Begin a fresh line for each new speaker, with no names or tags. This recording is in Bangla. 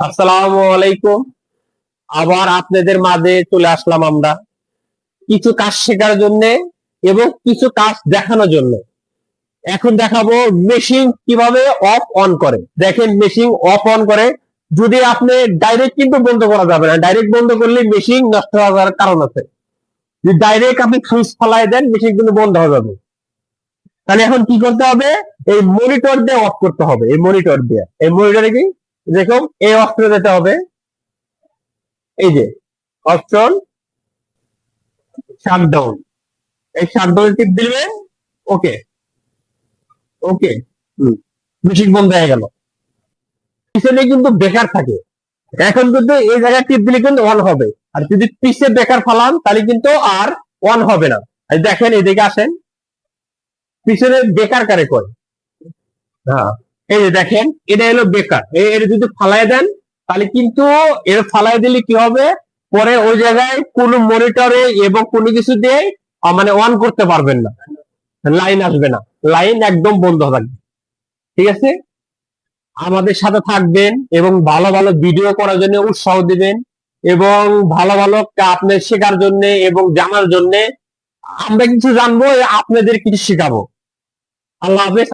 আসসালামু আলাইকুম। আবার আপনাদের মাঝে চলে আসলাম আমরা কিছু কাজ শেখার জন্য এবং কিছু কাজ দেখানোর জন্য। এখন দেখাবো মেশিন কীভাবে অফ অন করে। দেখেন মেশিন অফ অন করে। যদি আপনি ডাইরেক্ট কিন্তু বন্ধ করা যাবে না। ডাইরেক্ট বন্ধ করলে মেশিন নষ্ট হওয়ার কারণ আছে। যদি ডাইরেক্ট আপনি সুইচ ফলাই দেন মেশিন কিন্তু বন্ধ হয়ে যাবে। তাহলে এখন কি করতে হবে? এই মনিটর দিয়ে অফ করতে হবে। এই মনিটর দিয়ে। এই মনিটরে কি? দেখুন এই অপশনে যেতে হবে। এই যে অপশন শাটডাউন এই শাটডাউন টিপ দিবেন ওকে ওকে মেশিন বন্ধ হয়ে গেল। পিছনে কিন্তু বেকার থাকে। এখন কিন্তু এই জায়গায় টিপ দিলে কিন্তু অন হবে। আর যদি পিছে বেকার ফালান, তাহলে কিন্তু আর অন হবে না। দেখেন, এদিকে আসেন। পিছনে বেকার কারে করে হ্যাঁ। এই যে দেখেন, এটা হলো বেকার। এটা যদি ফালাই দেন, তাহলে কিন্তু এর ফালাই দিলে কি হবে? পরে ওই জায়গায় কোনো মনিটরে এবং কোনো কিছু দিয়ে মানে অন করতে পারবেন না। লাইন আসবে না। লাইন একদম বন্ধ থাকবে। ঠিক আছে? আমাদের সাথে থাকবেন এবং ভালো ভালো ভিডিও করার জন্য উৎসাহ দিবেন এবং ভালো ভালো আপনার শেখার জন্য এবং জানার জন্য আমরা কিছু জানব আপনাদের কিছু শেখাবো। আল্লাহ হাফেজ।